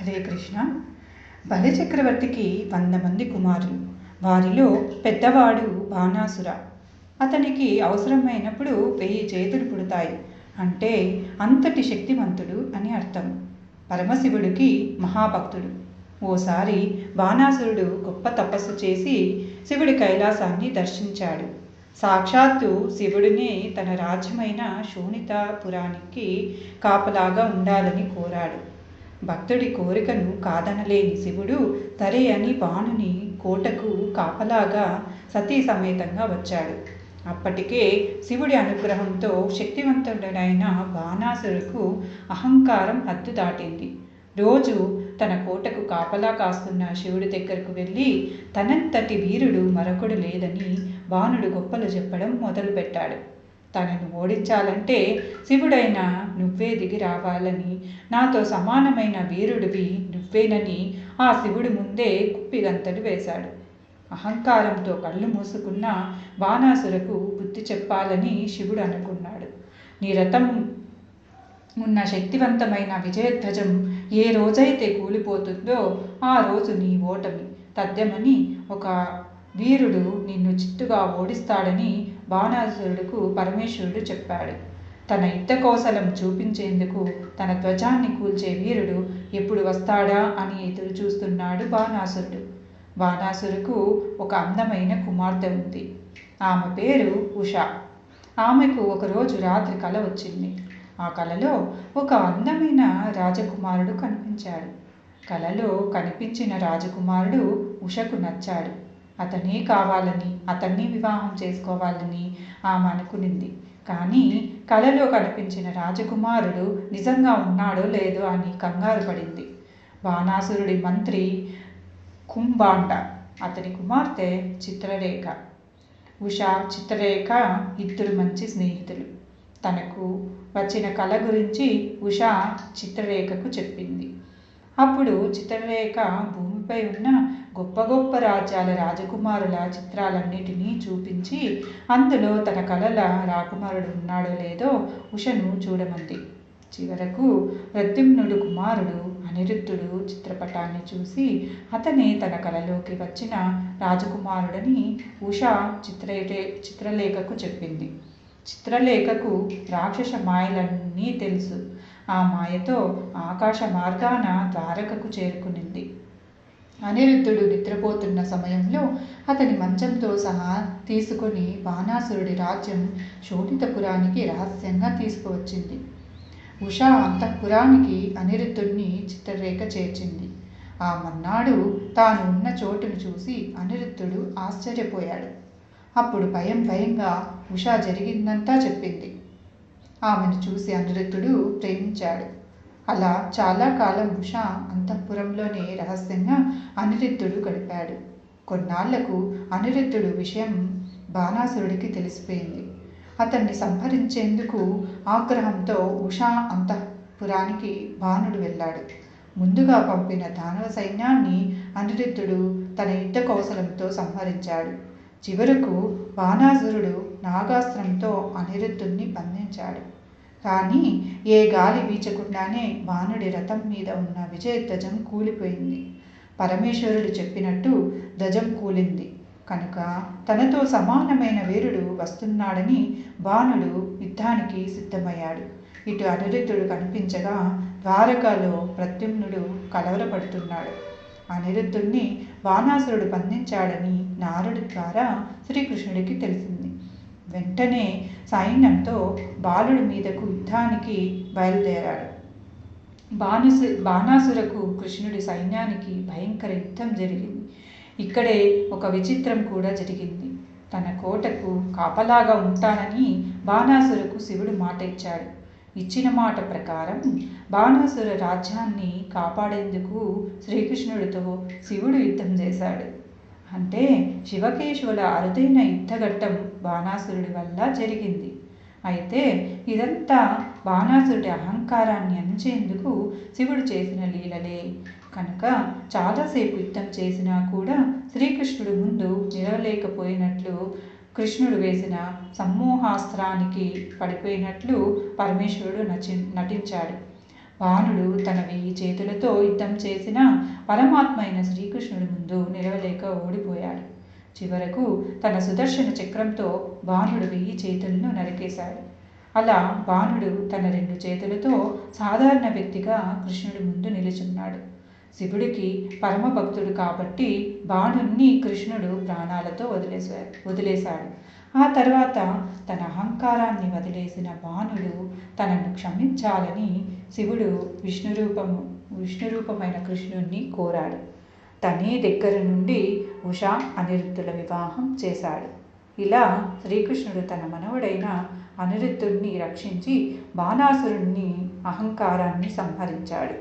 హరే కృష్ణ. బలిచక్రవర్తికి వంద మంది కుమారులు. వారిలో పెద్దవాడు బాణాసుర. అతనికి అవసరమైనప్పుడు వెయ్యి చేతులు పుడతాయి. అంటే అంతటి శక్తివంతుడు అని అర్థం. పరమశివుడికి మహాభక్తుడు. ఓసారి బాణాసురుడు గొప్ప తపస్సు చేసి శివుడి కైలాసాన్ని దర్శించాడు. సాక్షాత్తు శివుడినే తన రాజ్యమైన శోణితాపురానికి కాపలాగా ఉండాలని కోరాడు. భక్తుడి కోరికను కాదనలేని శివుడు తరే అని బాణుని కోటకు కాపలాగా సతీ సమేతంగా వచ్చాడు. అప్పటికే శివుడి అనుగ్రహంతో శక్తివంతుడైన బాణాసురుకు అహంకారం హద్దు దాటింది. రోజు తన కోటకు కాపలా కాస్తున్న శివుడి దగ్గరకు వెళ్ళి తనంతటి వీరుడు మరొకడు లేదని బాణుడు గొప్పలు చెప్పడం మొదలుపెట్టాడు. తనను ఓడించాలంటే శివుడైన నువ్వే దిగి రావాలని నాతో సమానమైన వీరుడివి నువ్వేనని ఆ శివుడి ముందే కుప్పిగంతలు వేశాడు. అహంకారంతో కళ్ళు మూసుకున్న బాణాసురకు బుద్ధి చెప్పాలని శివుడు అనుకున్నాడు. నీ రథం ఉన్న శక్తివంతమైన విజయధ్వజం ఏ రోజైతే కూలిపోతుందో ఆ రోజు నీ ఓటమి. తథ్యమని ఒక వీరుడు నిన్ను చిత్తుగా ఓడిస్తాడని బాణాసురుడుకు పరమేశ్వరుడు చెప్పాడు. తన యుద్ధ కౌశలం చూపించేందుకు తన ధ్వజాన్ని కూల్చే వీరుడు ఎప్పుడు వస్తాడా అని ఎదురు చూస్తున్నాడు బాణాసురుడు. బాణాసురుకు ఒక అందమైన కుమార్తె ఉంది. ఆమె పేరు ఉష. ఆమెకు ఒకరోజు రాత్రి కల వచ్చింది. ఆ కలలో ఒక అందమైన రాజకుమారుడు కనిపించాడు. కలలో కనిపించిన రాజకుమారుడు ఉషకు నచ్చాడు. అతనే కావాలని అతన్ని వివాహం చేసుకోవాలని ఆమె అనుకునింది. కానీ కలలో కనిపించిన రాజకుమారుడు నిజంగా ఉన్నాడో లేదో అని కంగారు పడింది. బాణాసురుడి మంత్రి కుంభాండ అతని కుమార్తె చిత్రరేఖ. ఉషా చిత్రరేఖ ఇద్దరు మంచి స్నేహితులు. తనకు వచ్చిన కళ గురించి ఉషా చిత్రరేఖకు చెప్పింది. అప్పుడు చిత్రరేఖ భూమిపై ఉన్న గొప్ప గొప్ప రాజ్యాల రాజకుమారుల చిత్రాలన్నిటినీ చూపించి అందులో తన కళల రాకుమారుడు ఉన్నాడో లేదో ఉషను చూడమంది. చివరకు ప్రద్యుమ్నుడు కుమారుడు అనిరుద్ధుడు చిత్రపటాన్ని చూసి అతనే తన కళలోకి వచ్చిన రాజకుమారుడని ఉష చిత్రరే చిత్రలేఖకు చెప్పింది. చిత్రలేఖకు రాక్షస మాయలన్నీ తెలుసు. ఆ మాయతో ఆకాశ మార్గాన ద్వారకకు చేరుకునింది. అనిరుద్ధుడు నిద్రపోతున్న సమయంలో అతని మంచంతో సహా తీసుకొని బాణాసురుడి రాజ్యం శోణితపురానికి రహస్యంగా తీసుకువచ్చింది. ఉషా అంతఃపురానికి అనిరుద్ధుడిని చిత్రరేఖ చేర్చింది. ఆ మన్నాడు తాను ఉన్న చోటును చూసి అనిరుద్ధుడు ఆశ్చర్యపోయాడు. అప్పుడు భయం భయంగా ఉషా జరిగిందంతా చెప్పింది. ఆమెను చూసి అనిరుద్ధుడు ప్రేమించాడు. అలా చాలా కాలం ఉష అంతఃపురంలోనే రహస్యంగా అనిరుద్ధుడు గడిపాడు. కొన్నాళ్ళకు అనిరుద్ధుడు విషయం బాణాసురుడికి తెలిసిపోయింది. అతన్ని సంహరించేందుకు ఆగ్రహంతో ఉషా అంతఃపురానికి బాణుడు వెళ్ళాడు. ముందుగా పంపిన దానవ సైన్యాన్ని అనిరుద్ధుడు తన యుద్ధ కౌశలంతో సంహరించాడు. చివరకు బాణాసురుడు నాగాస్త్రంతో అనిరుద్ధుణ్ణి బంధించాడు. కానీ ఏ గాలి వీచకుండానే బాణుడి రథం మీద ఉన్న విజయధ్వజం కూలిపోయింది. పరమేశ్వరుడు చెప్పినట్టు ధ్వజం కూలింది. కనుక తనతో సమానమైన వీరుడు వస్తున్నాడని బాణుడు యుద్ధానికి సిద్ధమయ్యాడు. ఇటు అనిరుద్ధుడు కనిపించగా ద్వారకాలో ప్రద్యుమ్నుడు కలవరపడుతున్నాడు. అనిరుద్ధుణ్ణి బాణాసురుడు బంధించాడని నారుడి ద్వారా శ్రీకృష్ణుడికి తెలిసింది. వెంటనే సైన్యంతో బాలుడి మీదకు యుద్ధానికి బయలుదేరాడు. బాణసు బాణాసురకు కృష్ణుడి సైన్యానికి భయంకర యుద్ధం జరిగింది. ఇక్కడే ఒక విచిత్రం కూడా జరిగింది. తన కోటకు కాపలాగా ఉంటానని బాణాసురకు శివుడు మాట ఇచ్చాడు. ఇచ్చిన మాట ప్రకారం బాణాసుర రాజ్యాన్ని కాపాడేందుకు శ్రీకృష్ణుడితో శివుడు యుద్ధం చేశాడు. అంటే శివకేశవుల అరుదైన యుద్ధఘట్టం బాణాసురుడి వల్ల జరిగింది. అయితే ఇదంతా బాణాసురుడి అహంకారాన్ని అంచేందుకు శివుడు చేసిన లీలలే. కనుక చాలాసేపు యుద్ధం చేసినా కూడా శ్రీకృష్ణుడు ముందు నిలవలేకపోయినట్లు కృష్ణుడు వేసిన సమ్మోహాస్త్రానికి పడిపోయినట్లు పరమేశ్వరుడు నచి నటించాడు. బాణుడు తన వెయ్యి చేతులతో యుద్ధం చేసిన పరమాత్మ అయిన శ్రీకృష్ణుడి ముందు నిలవలేక ఓడిపోయాడు. చివరకు తన సుదర్శన చక్రంతో బాణుడు వెయ్యి చేతులను నరికేశాడు. అలా బాణుడు తన రెండు చేతులతో సాధారణ వ్యక్తిగా కృష్ణుడి ముందు నిలుచున్నాడు. శివుడికి పరమభక్తుడు కాబట్టి బాణుణ్ణి కృష్ణుడు ప్రాణాలతో వదిలేశాడు వదిలేశాడు. ఆ తర్వాత తన అహంకారాన్ని వదిలేసిన బాణుడు తనను క్షమించాలని శివుడు విష్ణు రూపము విష్ణు రూపమైన కృష్ణుణ్ణి కోరాడు. తనే దగ్గర నుండి ఉషా అనిరుద్ధుల వివాహం చేశాడు. ఇలా శ్రీకృష్ణుడు తన మనవడైన అనిరుద్ధుణ్ణి రక్షించి బాణాసురుణ్ణి అహంకారాన్ని సంహరించాడు.